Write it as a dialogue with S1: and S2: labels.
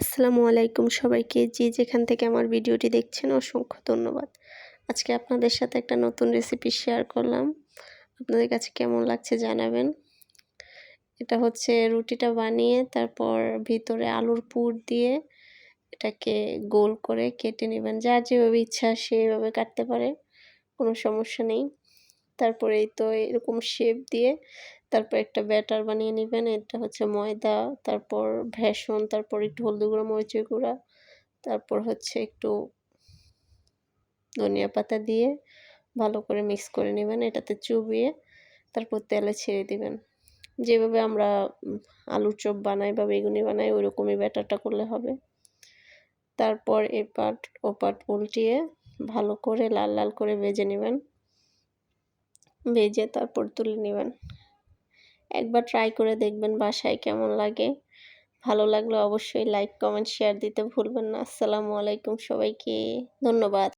S1: আসসালামু আলাইকুম সবাইকে। যে যেখান থেকে আমার ভিডিওটি দেখছেন, অসংখ্য ধন্যবাদ। আজকে আপনাদের সাথে একটা নতুন রেসিপি শেয়ার করলাম। আপনাদের কাছে কেমন লাগছে জানাবেন। এটা হচ্ছে রুটিটা বানিয়ে, তারপর ভিতরে আলুর পুর দিয়ে এটাকে গোল করে কেটে নেবেন। যার যেভাবে ইচ্ছা সেভাবে কাটতে পারে, কোনো সমস্যা নেই। তারপরে এই তো এরকম শেপ দিয়ে তারপর একটা ব্যাটার বানিয়ে নেবেন। এটা হচ্ছে ময়দা, তারপর ভেষন তারপর একটু হলদি গুঁড়ো, মরিচের গুঁড়া, তারপর হচ্ছে একটু ধনিয়া পাতা দিয়ে ভালো করে মিক্স করে নেবেন। এটাতে চুবিয়ে তারপর তেলে ছেড়ে দিবেন। যেভাবে আমরা আলুর চপ বানাই বা বেগুনি বানাই ওই রকমই ব্যাটারটা করলে হবে। তারপর এ পাট ও পাট উল্টিয়ে ভালো করে লাল লাল করে ভেজে নেবেন। ভেজে তারপর তুলে নেবেন। একবার ট্রাই করে দেখবেন বাসায় কেমন লাগে। ভালো লাগলে অবশ্যই লাইক কমেন্ট শেয়ার দিতে ভুলবেন না। আসসালামু আলাইকুম সবাইকে। ধন্যবাদ।